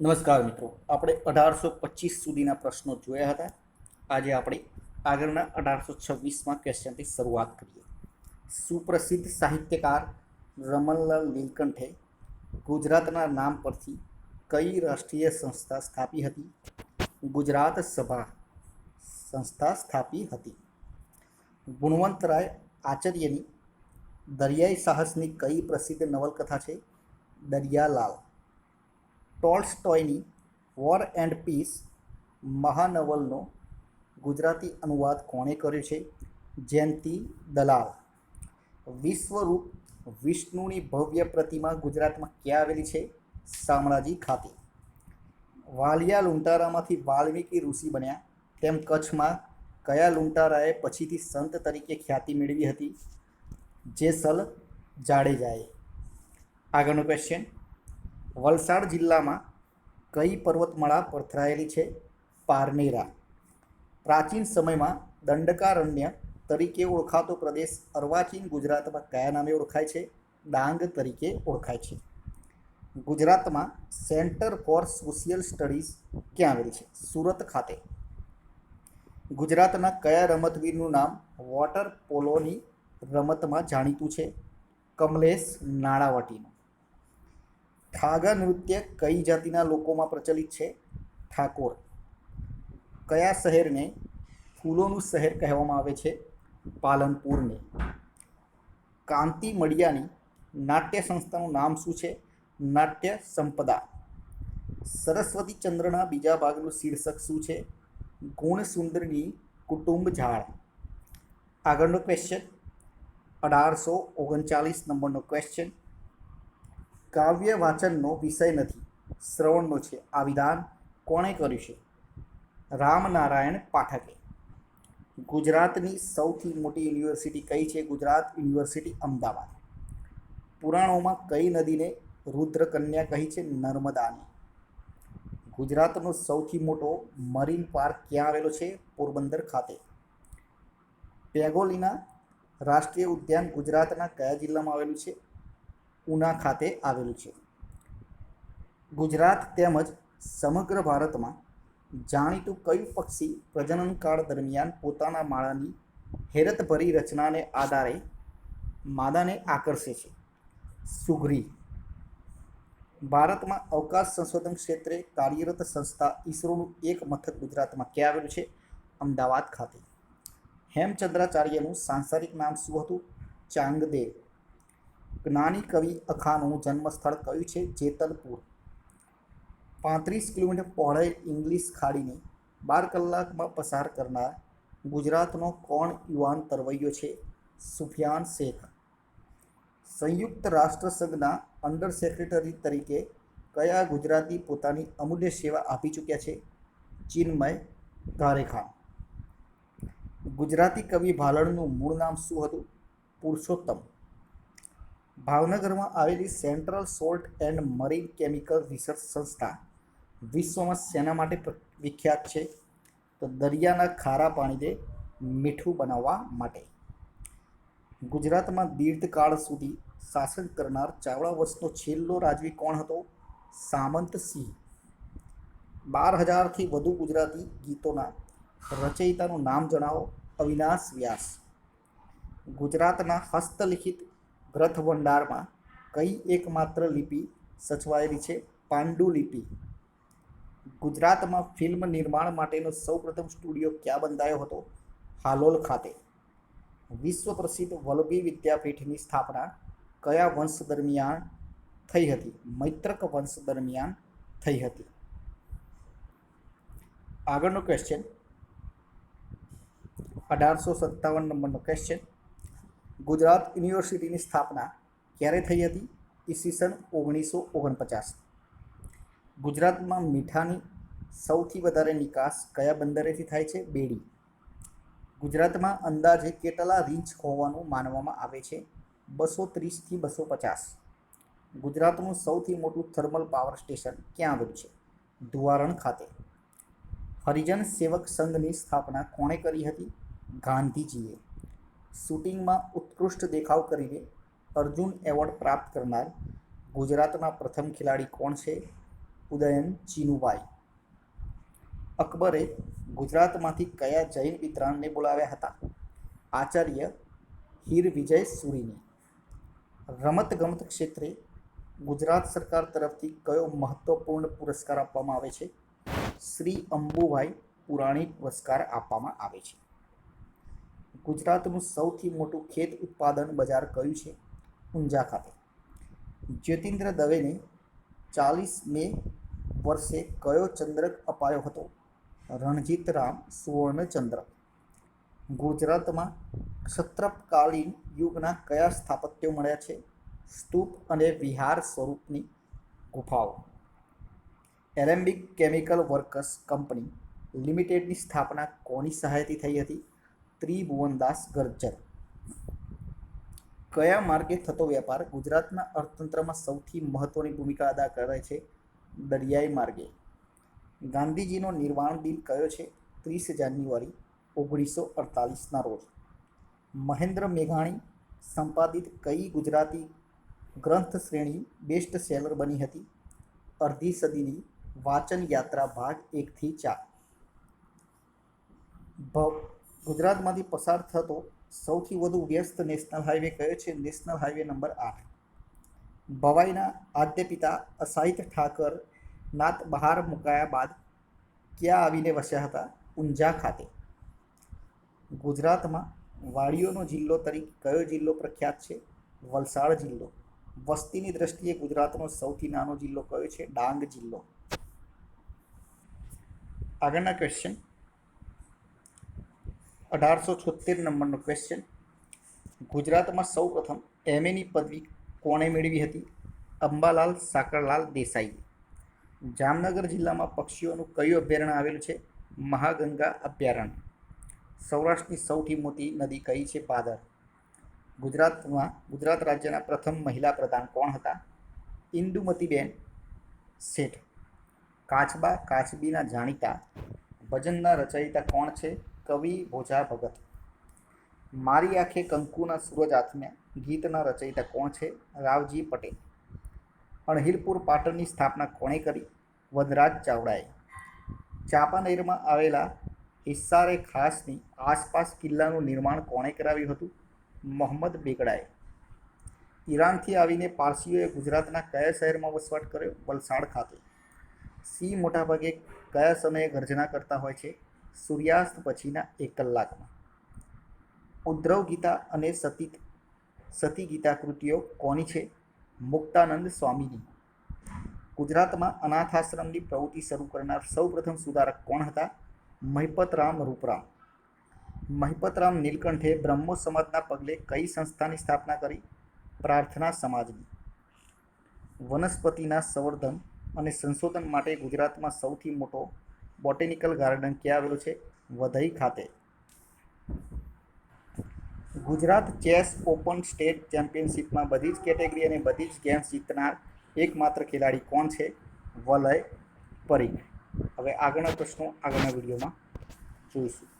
નમસ્કાર મિત્રો. આપણે અઢારસો પચીસ સુધીના પ્રશ્નો જોયા હતા. આજે આપણે આગળના અઢારસો છવ્વીસમાં ક્વેશ્ચનથી શરૂઆત કરીએ. સુપ્રસિદ્ધ સાહિત્યકાર રમણલાલ નીલકંઠે ગુજરાતના નામ પરથી કઈ રાષ્ટ્રીય સંસ્થા સ્થાપી હતી? ગુજરાત સભા સંસ્થા સ્થાપી હતી. ગુણવંતરાય આચાર્યની દરિયાઈ સાહસની કઈ પ્રસિદ્ધ નવલકથા છે? દરિયાલાલ. ટોલ્સ્ટોયની વોર એન્ડ પીસ મહાનવલનો ગુજરાતી અનુવાદ કોણે કર્યો છે? જયંતિ દલાલ. વિશ્વરૂપ વિષ્ણુની ભવ્ય પ્રતિમા ગુજરાતમાં ક્યાં આવેલી છે? શામળાજી ખાતે. વાલિયા લુંટારામાંથી વાલ્મીકી ઋષિ બન્યા. તેમ કચ્છમાં કયા લુંટારાએ પછીથી સંત તરીકે ખ્યાતિ મેળવી હતી? જેસલ જાડેજાએ. આગળનો ક્વેશ્ચન વલસાડ જિલ્લામાં કઈ પર્વતમાળા પથરાયેલી છે? પારનેરા. પ્રાચીન સમયમાં દંડકારણ્ય તરીકે ઓળખાતો પ્રદેશ અર્વાચીન ગુજરાતમાં કયા નામે ઓળખાય છે? ડાંગ તરીકે ઓળખાય છે. ગુજરાતમાં સેન્ટર ફોર સોશિયલ સ્ટડીઝ ક્યાં આવેલી છે? સુરત ખાતે. ગુજરાતના કયા રમતવીરનું નામ વોટર પોલોની રમતમાં જાણીતું છે? કમલેશ નાણાવટીનું. ઠાગા નૃત્ય કઈ જાતિના લોકોમાં પ્રચલિત છે? ઠાકોર. કયા શહેરને ફૂલોનું શહેર કહેવામાં આવે છે? પાલનપુરને. કાંતિ મડિયાની નાટ્ય સંસ્થાનું નામ શું છે? નાટ્ય સંપદા. સરસ્વતી ચંદ્રના બીજા ભાગનું શીર્ષક શું છે? ગુણ સુંદરની કુટુંબ ઝાડ આગળનો ક્વેશ્ચન અઢારસો ઓગણચાલીસ નંબરનો ક્વેશ્ચન કાવ્ય વાંચનનો વિષય નથી. શ્રવણનો છે. આ વિધાન કોણે કર્યું છે? રામનારાયણ પાઠકે. ગુજરાતની સૌથી મોટી યુનિવર્સિટી કઈ છે? ગુજરાત યુનિવર્સિટી અમદાવાદ. પુરાણોમાં કઈ નદીને રુદ્રકન્યા કહી છે? નર્મદાની. ગુજરાતનો સૌથી મોટો મરીન પાર્ક ક્યાં આવેલો છે? પોરબંદર ખાતે. પેગોલીના રાષ્ટ્રીય ઉદ્યાન ગુજરાતના કયા જિલ્લામાં આવેલું છે? ઉના ખાતે આવેલું છે. ગુજરાત તેમજ સમગ્ર ભારતમાં જાણીતું કયું પક્ષી પ્રજનનકાળ દરમિયાન પોતાના માળાની હેરતભરી રચનાને આધારે માદાને આકર્ષે છે? સુઘરી ભારતમાં અવકાશ સંશોધન ક્ષેત્રે કાર્યરત સંસ્થા ઈસરોનું એક મથક ગુજરાતમાં ક્યાં આવેલું છે? અમદાવાદ ખાતે. હેમચંદ્રાચાર્યનું સાંસારિક નામ શું હતું? ચાંગદેવ. જ્ઞાની કવિ અખાનું જન્મસ્થળ કયું છે? જેતલપુર. પાંત્રીસ કિલોમીટર પહોળાઈ ઇંગ્લિશ ખાડીને બાર કલાકમાં પસાર કરનાર ગુજરાતનો કોણ યુવાન તરવૈયો છે? સુફિયાન શેખ. સંયુક્ત રાષ્ટ્રસંઘના અંડર સેક્રેટરી તરીકે કયા ગુજરાતી પોતાની અમૂલ્ય સેવા આપી ચૂક્યા છે? ચિન્મય ધારેખાન ગુજરાતી કવિ ભાલણનું મૂળ નામ શું હતું? પુરુષોત્તમ. ભાવનગરમાં આવેલી central salt and marine chemical research સંસ્થા વિશ્વમાં શેના માટે વિખ્યાત છે? તો દરિયાના ખારા પાણીને મીઠું બનાવવા માટે. ગુજરાતમાં દીર્ઘકાળ સુધી શાસન કરનાર ચાવડા વંશનો છેલ્લો રાજવી કોણ હતો? સામંત સિંહ. બાર હજારથી વધુ ગુજરાતી ગીતોના રચયિતાનું નામ જણાવો અવિનાશ વ્યાસ. ગુજરાતના હસ્તલિખિત ગ્રંથ ભંડારમાં કઈ એકમાત્ર લિપિ સચવાયેલી છે? પાંડુલિપિ ગુજરાતમાં ફિલ્મ નિર્માણ માટેનો સૌપ્રથમ સ્ટુડિયો ક્યાં બંધાયો હતો? હાલોલ ખાતે. વિશ્વ પ્રસિદ્ધ વલ્લભી વિદ્યાપીઠની સ્થાપના કયા વંશ દરમિયાન થઈ હતી? મૈત્રક વંશ દરમિયાન થઈ હતી. આગળનો ક્વેશ્ચન અઢારસો સત્તાવન નંબરનો ક્વેશ્ચન ગુજરાત યુનિવર્સિટીની સ્થાપના ક્યારે થઈ હતી? ઈસવીસન ઓગણીસો ઓગણપચાસ. ગુજરાતમાં મીઠાની સૌથી વધારે નિકાસ કયા બંદરેથી થાય છે? બેડી. ગુજરાતમાં અંદાજે કેટલા રીંચ હોવાનું માનવામાં આવે છે? બસો ત્રીસથી બસો પચાસ. ગુજરાતનું સૌથી મોટું થર્મલ પાવર સ્ટેશન ક્યાં આવેલું છે? ધુવારણ ખાતે. હરિજન સેવક સંઘની સ્થાપના કોણે કરી હતી? ગાંધીજીએ. શૂટિંગમાં ઉત્કૃષ્ટ દેખાવ કરીને અર્જુન એવોર્ડ પ્રાપ્ત કરનાર ગુજરાતના પ્રથમ ખેલાડી કોણ છે? ઉદયન ચીનુભાઈ. અકબરે ગુજરાતમાંથી કયા જૈન વિદ્વાનને બોલાવ્યા હતા? આચાર્ય હીર વિજય સુરીને. રમતગમત ક્ષેત્રે ગુજરાત સરકાર તરફથી કયો મહત્વપૂર્ણ પુરસ્કાર આપવામાં આવે છે? શ્રી અંબુભાઈ પુરાણી પુરસ્કાર આપવામાં આવે છે. ગુજરાતનું સૌથી મોટું ખેત ઉત્પાદન બજાર કયું છે? ઊંઝા ખાતે. જ્યોતિન્દ્ર દવેને ચાલીસ મે વર્ષે કયો ચંદ્રક અપાયો હતો? રણજીત રામ સુવર્ણચંદ્રક ગુજરાતમાં ક્ષત્રપકાલીન યુગના કયા સ્થાપત્યો મળ્યા છે? સ્તૂપ અને વિહાર સ્વરૂપની ગુફાઓ. એલેમ્બિક કેમિકલ વર્કર્સ કંપની લિમિટેડની સ્થાપના કોની સહાયથી થઈ હતી? ત્રિભુવનદાસ ગર્જર. કયા માર્ગે થતો વેપાર ગુજરાતના અર્થતંત્રમાં સૌથી મહત્વની ભૂમિકા અદા કરે છે? દરિયાઈ માર્ગે. ગાંધીજીનો નિર્વાણ દિન કયો છે? ત્રીસ જાન્યુઆરી, ઓગણીસો અડતાલીસના રોજ. મહેન્દ્ર મેઘાણી સંપાદિત કઈ ગુજરાતી ગ્રંથ શ્રેણી બેસ્ટ સેલર બની હતી? અડધી સદીની વાચન યાત્રા ભાગ એકથી ચાર. ભ ગુજરાતમાંથી પસાર થતો સૌથી વધુ વ્યસ્ત નેશનલ હાઈવે કયો છે? નેશનલ હાઈવે નંબર આઠ. ભવાઈના આદ્ય પિતા અસાહિત ઠાકર નાત બહાર મુકાયા બાદ ક્યાં આવીને વસ્યા હતા? ઊંઝા ખાતે. ગુજરાતમાં વાડીઓનો જિલ્લો તરીકે કયો જિલ્લો પ્રખ્યાત છે? વલસાડ જિલ્લો. વસ્તીની દ્રષ્ટિએ ગુજરાતનો સૌથી નાનો જિલ્લો કયો છે? ડાંગ જિલ્લો. આગળના ક્વેશ્ચન અઢારસો છોતેર નંબરનો ક્વેશ્ચન ગુજરાતમાં સૌ પ્રથમ એમએની પદવી કોણે મેળવી હતી? અંબાલાલ સાકરલાલ દેસાઈ. જામનગર જિલ્લામાં પક્ષીઓનું કયું અભયારણ્ય આવેલું છે? મહાગંગા અભયારણ્ય. સૌરાષ્ટ્રની સૌથી મોટી નદી કઈ છે? પાદર. ગુજરાતમાં, ગુજરાત રાજ્યના પ્રથમ મહિલા પ્રધાન કોણ હતા? ઇન્દુમતીબેન શેઠ. કાચબા, કાચબીના જાણીતા, ભજનના રચયિતા કોણ છે? કવિ ભોજા ભગત. મારી આંખે કંકુના સૂરજ આથમ્યા ગીતના રચયિતા કોણ છે? રાવજી પટેલ. અણહિલપુર પાટણની સ્થાપના કોણે કરી? વનરાજ ચાવડાએ. ચાંપાનેરમાં આવેલા હિસ્સારે ખાસની આસપાસ કિલ્લાનું નિર્માણ કોણે કરાવ્યું હતું? મોહમ્મદ બેગડાએ. ઈરાનથી આવીને પારસીઓએ ગુજરાતના કયા શહેરમાં વસવાટ કર્યો? વલસાડ ખાતે. સિંહ મોટાભાગે કયા સમયે ગર્જના કરતા હોય છે? સૂર્યાસ્ત પછીના એક કલાકમાં. ઉદ્ધવ ગીતા અને સતી સતી ગીતા કૃતિઓ કોની છે? મુક્તાનંદ સ્વામીની. ગુજરાતમાં અનાથાશ્રમની પ્રવૃત્તિ શરૂ કરનાર સૌપ્રથમ સુધારક કોણ હતા? મહિપતરામ રૂપરામ. મહિપતરામ નીલકંઠે બ્રહ્મો સમાજના પગલે કઈ સંસ્થાની સ્થાપના કરી? પ્રાર્થના સમાજની. વનસ્પતિના સંવર્ધન અને સંશોધન માટે ગુજરાતમાં સૌથી મોટો બોટેનિકલ ગાર્ડન ક્યાં આવેલું છે? વધઈ ખાતે. ગુજરાત ચેસ ઓપન સ્ટેટ ચેમ્પિયનશિપમાં બધી જ કેટેગરી અને બધી જ ગેમ્સ જીતનાર એકમાત્ર ખેલાડી કોણ છે? વલય પરીખ. હવે આગળના પ્રશ્નો આગળના વિડીયોમાં જોઈશું.